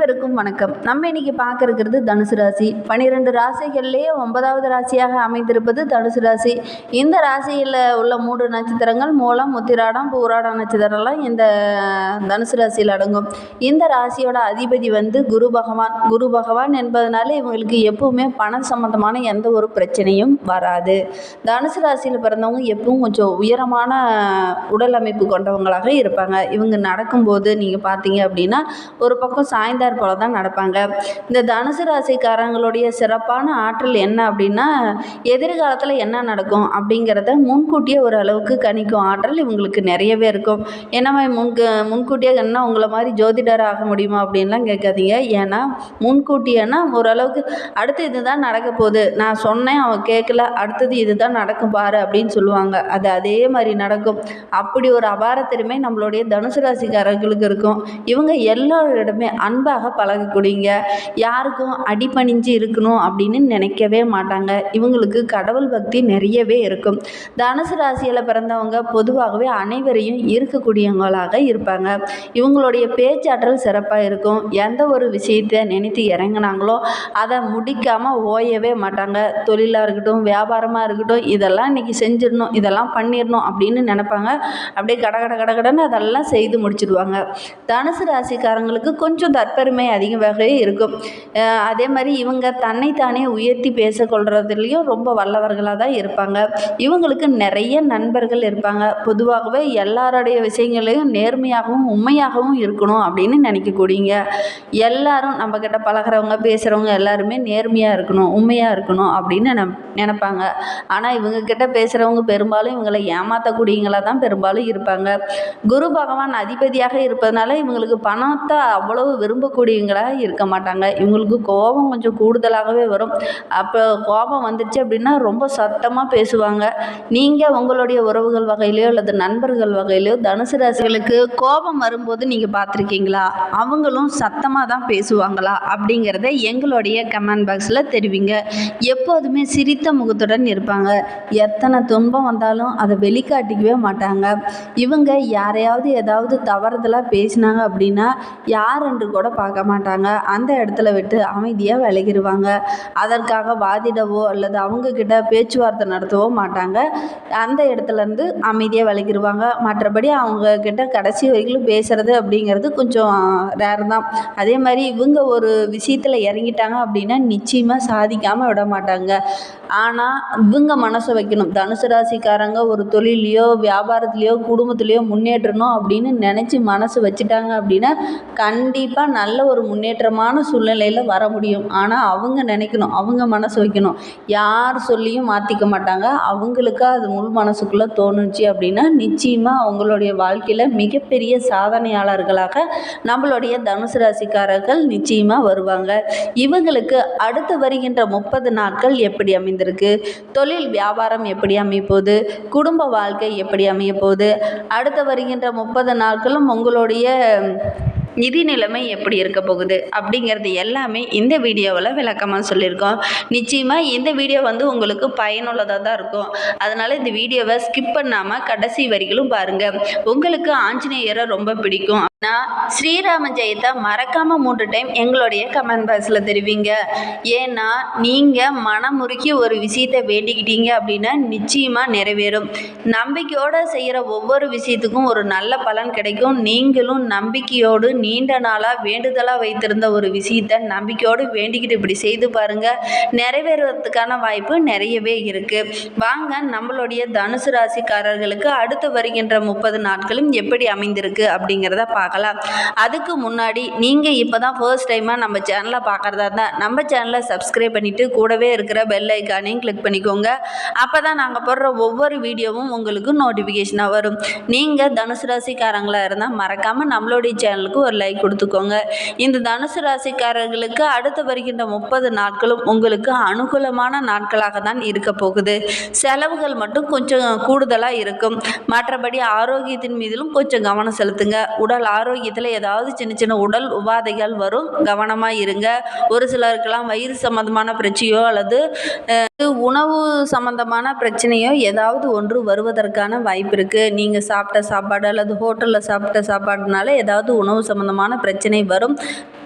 அனைவருக்கும் வணக்கம். நம்ம இன்னைக்கு பார்க்க இருக்கிறது தனுசு ராசி. பனிரெண்டு ராசிகள்லேயே ஒன்பதாவது ராசியாக அமைந்திருப்பது தனுசு ராசி. இந்த ராசியில் உள்ள மூன்று நட்சத்திரங்கள் மூலம் முத்திராடம் பூராடம் நட்சத்திரம்லாம் இந்த தனுசு ராசியில் அடங்கும். இந்த ராசியோட அதிபதி வந்து குரு பகவான். குரு பகவான் என்பதனால இவங்களுக்கு எப்பவுமே பணம் சம்பந்தமான எந்த ஒரு பிரச்சனையும் வராது. தனுசு ராசியில் பிறந்தவங்க எப்பவும் கொஞ்சம் உயரமான உடல் அமைப்பு கொண்டவங்களாக இருப்பாங்க. இவங்க நடக்கும்போது நீங்கள் பார்த்தீங்க அப்படின்னா ஒரு பக்கம் சாய்ந்தார் போல தான் நடப்பாங்க. இந்த தனுசு ராசிக்காரங்களுடைய சிறப்பான ஆற்றல் என்ன அப்படின்னா எதிர்காலத்தில் என்ன நடக்கும் அப்படிங்கிறத முன்கூட்டியே ஒரு அளவுக்கு கணிக்கும். ஆற்றல் இவங்களுக்கு நிறையவே இருக்கும். என்ன முன்கு முன்கூட்டியே என்ன உங்களை மாதிரி ஜோதிடர் ஆக முடியுமா அப்படின்லாம் கேட்காதீங்க. ஏன்னா முன்கூட்டியேன்னா ஓரளவுக்கு அடுத்து இதுதான் நடக்க போகுது. நான் சொன்னேன் அவன் கேட்கல அடுத்தது இதுதான் நடக்கும் பாரு அப்படின்னு சொல்லுவாங்க. அது அதே மாதிரி நடக்கும். அப்படி ஒரு அபார திறமை நம்மளுடைய தனுசு ராசிக்காரர்களுக்கு இருக்கும். இவங்க எல்லாரிடமே அன்பாக பழகக்கூடியங்க யாருக்கும் அடிபணிஞ்சு இருக்கணும் அப்படின்னு நினைக்கவே மாட்டாங்க. இவங்களுக்கு கடவுள் பக்தி நிறையவே இருக்கும். தனுசு ராசியில் பிறந்தவங்க பொதுவாகவே அனைவரையும் ஈர்க்கக்கூடியவங்களாக இருப்பாங்க. இவங்களுடைய பேச்சாற்றல் சிறப்பாக இருக்கும். எந்த ஒரு விஷயத்தை நினைத்து இறங்குனாங்களோ அதை முடிக்காமல் ஓயவே மாட்டாங்க. தொழிலாக இருக்கட்டும் வியாபாரமாக இருக்கட்டும் இதெல்லாம் இன்னைக்கு செஞ்சிடணும் இதெல்லாம் பண்ணிடணும் அப்படின்னு நினைப்பாங்க. அப்படியே கட கட கட அதெல்லாம் செய்து முடிச்சிடுவாங்க. தனுசு ராசிக்காரங்களுக்கு கொஞ்சம் தற்பெருமை அதிகமாகவே இருக்கும். அதே மாதிரி இவங்க தன்னைத்தானே உயர்த்தி பேசக்கொள்கிறதுலையும் ரொம்ப வல்லவர்களாக தான் இருப்பாங்க. இவங்களுக்கு நிறைய நண்பர்கள் இருப்பாங்க. பொதுவாகவே எல்லாருடைய விஷயங்களையும் நேர்மையாகவும் உண்மையாகவும் இருக்கணும் அப்படின்னு நினைக்கக்கூடியங்க. எல்லாரும் நம்மக்கிட்ட பழகுறவங்க பேசுகிறவங்க எல்லாருமே நேர்மையாக இருக்கணும் உண்மையாக இருக்கணும் அப்படின்னு நினப் நினைப்பாங்க. ஆனால் இவங்க கிட்ட பேசுகிறவங்க பெரும்பாலும் இவங்களை ஏமாற்றக்கூடியவங்களாக தான் பெரும்பாலும் இருப்பாங்க. குரு பகவான் அதிபதியாக இருப்பதனால இவங்களுக்கு பணத்தை அவ்வளவு விரும்பக்கூடியவங்களாக இருக்க மாட்டாங்க. இவங்களுக்கு கோபம் கொஞ்சம் கூடுதலாகவே வரும். அப்போ கோபம் வந்துடுச்சு அப்படின்னா ரொம்ப சத்தமாக பேசுவாங்க. நீங்கள் உங்களுடைய உறவுகள் வகையிலையோ அல்லது நண்பர்கள் வகையிலையோ தனுசு ராசிகளுக்கு கோபம் வரும்போது நீங்கள் பார்த்துருக்கீங்களா? அவங்களும் சத்தமாக தான் பேசுவாங்களா? அப்படிங்கிறத எங்களுடைய கமெண்ட் பாக்ஸில் தெரிவிங்க. எப்போதுமே சிரித்த முகத்துடன் இருப்பாங்க. எத்தனை துன்பம் வந்தாலும் அதை வெளிக்காட்டிக்கவே மாட்டாங்க. இவங்க யாரையாவது ஏதாவது தவறுதலாக பேசினாங்க அப்படின்னா யார் என்று கூட பார்க்க பார்க்க மாட்டாங்க. அந்த இடத்துல விட்டு அமைதியாக விலகிடுவாங்க அதற்காக வாதிடவோ அல்லது அவங்கக்கிட்ட பேச்சுவார்த்தை நடத்தவோ மாட்டாங்க. அந்த இடத்துலேருந்து அமைதியாக விலகிடுவாங்க மற்றபடி அவங்கக்கிட்ட கடைசி வரைக்கும் பேசுகிறது அப்படிங்கிறது கொஞ்சம் ரேர் தான். அதே மாதிரி இவங்க ஒரு விஷயத்தில் இறங்கிட்டாங்க அப்படின்னா நிச்சயமாக சாதிக்காமல் விட மாட்டாங்க. ஆனால் இவங்க மனசை வைக்கணும். தனுசு ராசிக்காரங்க ஒரு தொழிலையோ வியாபாரத்துலேயோ குடும்பத்துலேயோ முன்னேற்றணும் அப்படின்னு நினச்சி மனசு வச்சுட்டாங்க அப்படின்னா கண்டிப்பாக நல்ல ஒரு முன்னேற்றமான சூழ்நிலையில் வர முடியும். ஆனால் அவங்க நினைக்கணும் அவங்க மனசு வைக்கணும். யார் சொல்லியும் மாற்றிக்க மாட்டாங்க. அவங்களுக்கு அது முள் மனசுக்குள்ளே தோணுச்சு அப்படின்னா நிச்சயமாக அவங்களுடைய வாழ்க்கையில் மிகப்பெரிய சாதனையாளர்களாக நம்மளுடைய தனுசு ராசிக்காரர்கள் நிச்சயமாக வருவாங்க. இவங்களுக்கு அடுத்து வருகின்ற முப்பது நாட்கள் எப்படி அமைந்திருக்கு? தொழில் வியாபாரம் எப்படி அமையப்போகுது குடும்ப வாழ்க்கை எப்படி அமைய போகுது அடுத்து வருகின்ற முப்பது நாட்களும் உங்களுடைய நிதி நிலைமை எப்படி இருக்க போகுது அப்படிங்கிறது எல்லாமே இந்த வீடியோவில் விளக்கமாக சொல்லியிருக்கோம். நிச்சயமாக இந்த வீடியோ வந்து உங்களுக்கு பயனுள்ளதாக தான் இருக்கும். அதனால் இந்த வீடியோவை ஸ்கிப் பண்ணாமல் கடைசி வரிகளும் பாருங்கள் உங்களுக்கு ஆஞ்சநேயரை ரொம்ப பிடிக்கும். நான் ஸ்ரீராம ஜெயத்தை மறக்காமல் மூன்று டைம் எங்களுடைய கமெண்ட் பாக்ஸில் தெரிவிங்க. ஏன்னா நீங்கள் மனமுருக்கி ஒரு விஷயத்தை வேண்டிக்கிட்டீங்க அப்படின்னா நிச்சயமாக நிறைவேறும். நம்பிக்கையோடு செய்கிற ஒவ்வொரு விஷயத்துக்கும் ஒரு நல்ல பலன் கிடைக்கும். நீங்களும் நம்பிக்கையோடு நீண்ட நாளாக வேண்டுதலாக வைத்திருந்த ஒரு விஷயத்தை நம்பிக்கையோடு வேண்டிக்கிட்டு இப்படி செய்து பாருங்கள் நிறைவேறுவதற்கான வாய்ப்பு நிறையவே இருக்குது வாங்க நம்மளுடைய தனுசு ராசிக்காரர்களுக்கு அடுத்து வருகின்ற முப்பது நாட்களும் எப்படி அமைந்திருக்கு அப்படிங்கிறத பார்க்கலாம் அதுக்கு முன்னாடி நீங்கள் இப்போ தான் ஃபர்ஸ்ட் டைமாக நம்ம சேனலை பார்க்குறதா இருந்தால் நம்ம சேனலை சப்ஸ்கிரைப் பண்ணிவிட்டு கூடவே இருக்கிற பெல் ஐக்கானையும் கிளிக் பண்ணிக்கோங்க. அப்போ தான் நாங்கள் போடுற ஒவ்வொரு வீடியோவும் உங்களுக்கு நோட்டிஃபிகேஷனாக வரும். நீங்கள் தனுசு ராசிக்காரங்களாக இருந்தால் மறக்காமல் நம்மளுடைய சேனலுக்கு ஒரு லைக் கொடுத்துக்கோங்க. இந்த தனுசு ராசிக்காரர்களுக்கு அடுத்து வருகின்ற முப்பது நாட்களும் உங்களுக்கு அனுகூலமான நாட்களாக தான் இருக்க போகுது. செலவுகள் மட்டும் கொஞ்சம் கூடுதலாக இருக்கும். மற்றபடி ஆரோக்கியத்தின் மீதிலும் கொஞ்சம் கவனம் செலுத்துங்க. உடல் ஆரோக்கியத்தில் ஏதாவது சின்ன சின்ன உடல் உபாதைகள் வரும் கவனமாக இருங்க. ஒரு சிலருக்கெல்லாம் வயிறு சம்மந்தமான பிரச்சனையோ அல்லது உணவு சம்மந்தமான பிரச்சனையோ ஏதாவது ஒன்று வருவதற்கான வாய்ப்பு இருக்குது நீங்கள் சாப்பிட்ட சாப்பாடு அல்லது ஹோட்டலில் சாப்பிட்ட சாப்பாடுனால ஏதாவது உணவு சம்மந்தமான பிரச்சனை வரும்.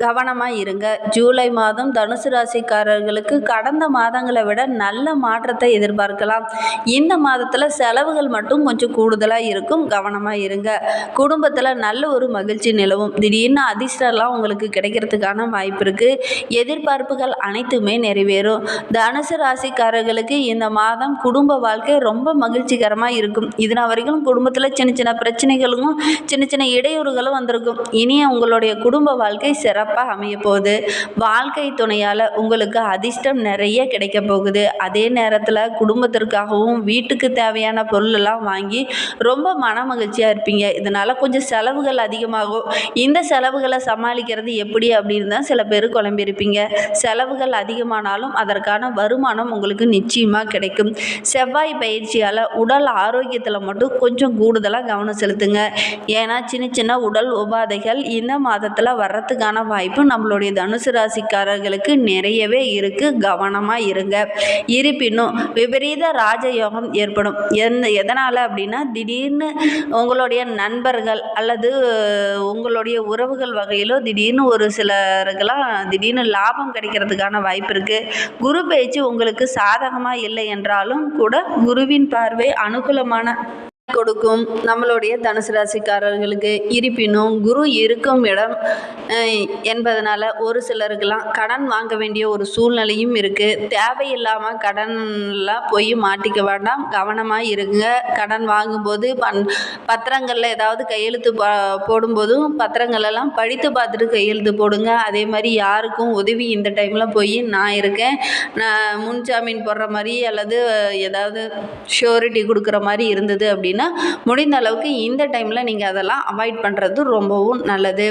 கவனமாக இருங்க. ஜூலை மாதம் தனுசு ராசிக்காரர்களுக்கு கடந்த மாதங்களை விட நல்ல மாற்றத்தை எதிர்பார்க்கலாம். இந்த மாதத்தில் செலவுகள் மட்டும் கொஞ்சம் கூடுதலாக இருக்கும். கவனமாக இருங்க. குடும்பத்தில் நல்ல ஒரு மகிழ்ச்சி மகிழ்ச்சி நிலவும். திடீர்னு அதிர்ஷ்டம்லாம் உங்களுக்கு கிடைக்கிறதுக்கான வாய்ப்பு இருக்குது எதிர்பார்ப்புகள் அனைத்துமே நிறைவேறும். தனுசு ராசிக்காரர்களுக்கு இந்த மாதம் குடும்ப வாழ்க்கை ரொம்ப மகிழ்ச்சிகரமாக இருக்கும். இதனால் வரைக்கும் குடும்பத்தில் சின்ன சின்ன பிரச்சனைகளும் சின்ன சின்ன இடையூறுகளும் வந்திருக்கும். இனி உங்களுடைய குடும்ப வாழ்க்கை சிறப்பாக அமைய போகுது. வாழ்க்கை துணையால் உங்களுக்கு அதிர்ஷ்டம் நிறைய கிடைக்க போகுது. அதே நேரத்தில் குடும்பத்திற்காகவும் வீட்டுக்கு தேவையான பொருளெல்லாம் வாங்கி ரொம்ப மன மகிழ்ச்சியாக இருப்பீங்க. இதனால் கொஞ்சம் செலவுகள் அதிகமாகும் இந்த செலவுகளை சமாளிக்கிறது எப்படி அப்படின்னு தான் சில பேர் குழம்பியிருப்பீங்க. செலவுகள் அதிகமானாலும் அதற்கான வருமானம் உங்களுக்கு நிச்சயமாக கிடைக்கும். செவ்வாய் பயிற்சியால் உடல் ஆரோக்கியத்தில் மட்டும் கொஞ்சம் கூடுதலாக கவனம் செலுத்துங்க. ஏன்னா சின்ன சின்ன உடல் உபாதைகள் இந்த மாதத்தில் வர்றதுக்கான வாய்ப்பு நம்மளுடைய தனுசு ராசிக்காரர்களுக்கு நிறையவே இருக்குது கவனமாக இருங்க. இருப்பினும் விபரீத ராஜயோகம் ஏற்படும். எந்த எதனால் அப்படின்னா திடீர்னு உங்களுடைய நண்பர்கள் அல்லது உங்களுடைய உறவுகள் வகையிலோ திடீர்னு ஒரு சிலருக்கெல்லாம் திடீர்னு லாபம் கிடைக்கிறதுக்கான வாய்ப்பு இருக்குது குரு பயிற்சி உங்களுக்கு சாதகமாக இல்லை என்றாலும் கூட குருவின் பார்வை அனுகூலமான கொடுக்கும். நம்மளுடைய தனுசு ராசிக்காரர்களுக்கு இருப்பினும் குரு இருக்கும் இடம் என்பதனால் என்பதனால ஒரு சிலருக்கெல்லாம் கடன் வாங்க வேண்டிய ஒரு சூழ்நிலையும் இருக்குது தேவையில்லாமல் கடன்லாம் போய் மாட்டிக்க வேண்டாம். கவனமாக இருங்க. கடன் வாங்கும்போது பண் பத்திரங்களில் ஏதாவது கையெழுத்து போடும்போதும் பத்திரங்கள் எல்லாம் படித்து பார்த்துட்டு கையெழுத்து போடுங்க. அதே மாதிரி யாருக்கும் உதவி இந்த டைமில் போய் நான் இருக்கேன். நான் முன்ஜாமீன் போடுற மாதிரி அல்லது ஏதாவது ஷூரிட்டி கொடுக்குற மாதிரி இருந்தது அப்படின்னு முடிந்த அளவுக்கு இந்த டைமில் நீங்கள் அதெல்லாம் அவாய்ட் பண்ணுறது ரொம்பவும் நல்லது.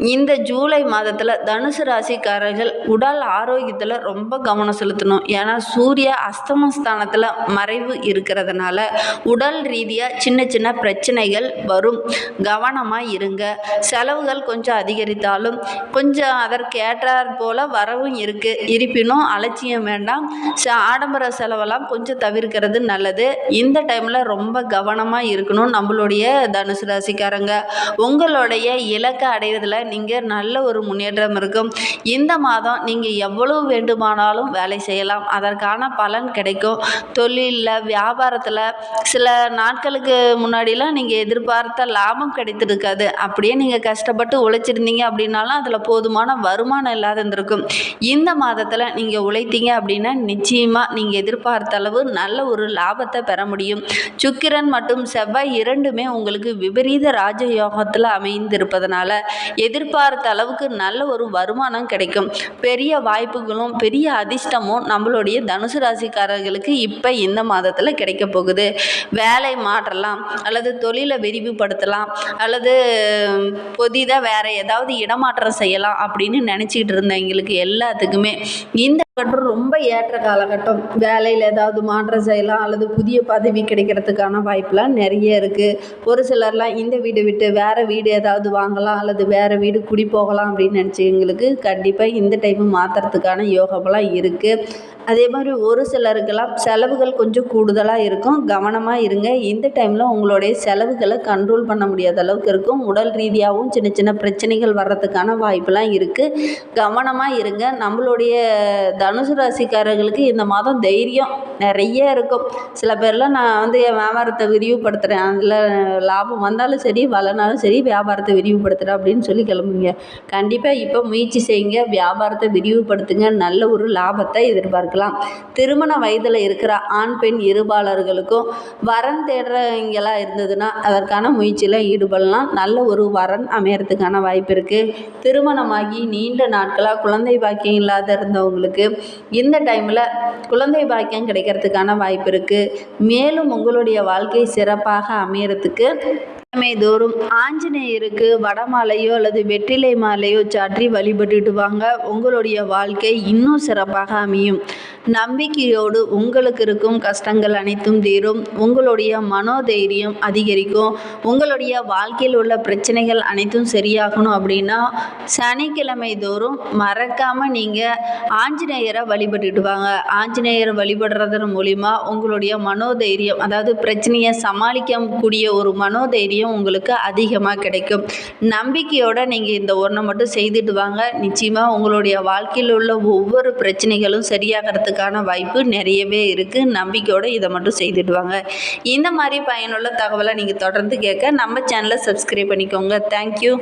இந்த ஜூலை மாதத்தில் தனுசு ராசிக்காரர்கள் உடல் ஆரோக்கியத்தில் ரொம்ப கவனம் செலுத்தணும். ஏன்னா சூரிய அஸ்தமஸ்தானத்தில் மறைவு இருக்கிறதுனால உடல் ரீதியாக சின்ன சின்ன பிரச்சனைகள் வரும். கவனமாக இருங்க. செலவுகள் கொஞ்சம் அதிகரித்தாலும் கொஞ்சம் அதற்கேற்றாற் போல் வரவும் இருக்குது இருப்பினும் அலட்சியம் வேண்டாம். ச ஆடம்பர செலவெல்லாம் கொஞ்சம் தவிர்க்கிறது நல்லது. இந்த டைமில் ரொம்ப கவனமாக இருக்கணும் நம்மளுடைய தனுசு ராசிக்காரங்க. உங்களுடைய இலக்கை அடைவதில் நீங்கள் நல்ல ஒரு முன்னேற்றம் இருக்கும். இந்த மாதம் நீங்கள் எவ்வளவு வேண்டுமானாலும் வேலை செய்யலாம். அதற்கான பலன் கிடைக்கும். தொழிலில் வியாபாரத்தில் சில நாட்களுக்கு முன்னாடிலாம் நீங்கள் எதிர்பார்த்த லாபம் கிடைத்திருக்காது. அப்படியே நீங்கள் கஷ்டப்பட்டு உழைச்சிருந்தீங்க அப்படின்னாலும் அதில் போதுமான வருமானம் இல்லாத இருந்திருக்கும் இந்த மாதத்தில் நீங்கள் உழைத்தீங்க அப்படின்னா நிச்சயமாக நீங்கள் எதிர்பார்த்த அளவு நல்ல ஒரு லாபத்தை பெற முடியும். சுக்கிரன் மற்றும் செவ்வாய் இரண்டுமே உங்களுக்கு விபரீத ராஜயோகத்தில் அமைந்திருப்பதனால எதிர்பார்த்த அளவுக்கு நல்ல ஒரு வருமானம் கிடைக்கும். பெரிய வாய்ப்புகளும் பெரிய அதிர்ஷ்டமும் நம்மளுடைய தனுசு ராசிக்காரர்களுக்கு இப்போ இந்த மாதத்தில் கிடைக்க போகுது. வேலை மாற்றலாம் அல்லது தொழிலை விரிவுபடுத்தலாம் அல்லது புதிதாக வேறு ஏதாவது இடமாற்றம் செய்யலாம் அப்படின்னு நினச்சிக்கிட்டு இருந்தவங்களுக்கு எல்லாத்துக்குமே இந்த காலகட்டம் ரொம்ப ஏற்ற காலகட்டம். வேலையில் ஏதாவது மாற்றம் செய்யலாம் அல்லது புதிய பதவி கிடைக்கிறதுக்கான வாய்ப்புலாம் நிறைய இருக்குது ஒரு சிலர்லாம் இந்த வீடு விட்டு வேறு வீடு ஏதாவது வாங்கலாம் அல்லது வேறு வீடு குடி போகலாம் அப்படின்னு நினச்சவங்களுக்கு கண்டிப்பாக இந்த டைமு மாற்றுறதுக்கான யோகமெல்லாம் இருக்குது அதே மாதிரி ஒரு சிலருக்கெல்லாம் செலவுகள் கொஞ்சம் கூடுதலாக இருக்கும். கவனமாக இருங்க. இந்த டைமில் உங்களுடைய செலவுகளை கண்ட்ரோல் பண்ண முடியாத அளவுக்கு இருக்கும். உடல் ரீதியாகவும் சின்ன சின்ன பிரச்சனைகள் வர்றதுக்கான வாய்ப்பெல்லாம் இருக்குது கவனமாக இருங்க. நம்மளுடைய தனுசு ராசிக்காரர்களுக்கு இந்த மாதம் தைரியம் நிறைய இருக்கும். சில பேர்லாம் நான் வந்து என் வியாபாரத்தை விரிவுபடுத்துகிறேன் அதில் லாபம் வந்தாலும் சரி வளனாலும் சரி வியாபாரத்தை விரிவுபடுத்துகிறேன் அப்படின்னு சொல்லி கிளம்புங்க கண்டிப்பாக இப்போ முயற்சி செய்யுங்க. வியாபாரத்தை விரிவுபடுத்துங்க. நல்ல ஒரு லாபத்தை எதிர்பார்க்கலாம். திருமண வயதில் இருக்கிற ஆண் பெண் இருபாளர்களுக்கும் வரன் தேடுறவங்களாக இருந்ததுன்னா அதற்கான முயற்சியில் ஈடுபடலாம். நல்ல ஒரு வரன் அமையறதுக்கான வாய்ப்பு இருக்குது திருமணமாகி நீண்ட நாட்களாக குழந்தை பாக்கியம் இல்லாத இருந்தவங்களுக்கு இந்த டைமில் குழந்தை பாக்கியம் கிடைக்கிறதுக்கான வாய்ப்பு இருக்குது மேலும் உங்களுடைய வாழ்க்கை சிறப்பாக அமையறதுக்கு கிழமை தோறும் ஆஞ்சநேயருக்கு வடமாலையோ அல்லது வெற்றிலை மாலையோ சாற்றி வழிபட்டுட்டு வாங்க. உங்களுடைய வாழ்க்கை இன்னும் சிறப்பாக அமையும். நம்பிக்கையோடு உங்களுக்கு இருக்கும் கஷ்டங்கள் அனைத்தும் தீரும். உங்களுடைய மனோதைரியம் அதிகரிக்கும். உங்களுடைய வாழ்க்கையில் உள்ள பிரச்சனைகள் அனைத்தும் சரியாகணும் அப்படின்னா சனிக்கிழமை தோறும் மறக்காமல் நீங்கள் ஆஞ்சநேயரை வழிபட்டுட்டு வாங்க. ஆஞ்சநேயரை வழிபடுறதன் மூலிமா உங்களுடைய மனோதைரியம் அதாவது பிரச்சனையை சமாளிக்கக்கூடிய ஒரு மனோதைரியம் உங்களுக்கு அதிகமாக கிடைக்கும். நம்பிக்கையோடு நீங்கள் இந்த ஒன்றை மட்டும் செய்துட்டு வாங்க. நிச்சயமாக உங்களுடைய வாழ்க்கையில் உள்ள ஒவ்வொரு பிரச்சனைகளும் சரியாகிறதுக்கான வாய்ப்பு நிறையவே இருக்குது நம்பிக்கையோடு இதை மட்டும் செய்துட்டு வாங்க. இந்த மாதிரி பயனுள்ள தகவலை நீங்கள் தொடர்ந்து கேட்க நம்ம சேனலை சப்ஸ்கிரைப் பண்ணிக்கோங்க. தேங்க்யூ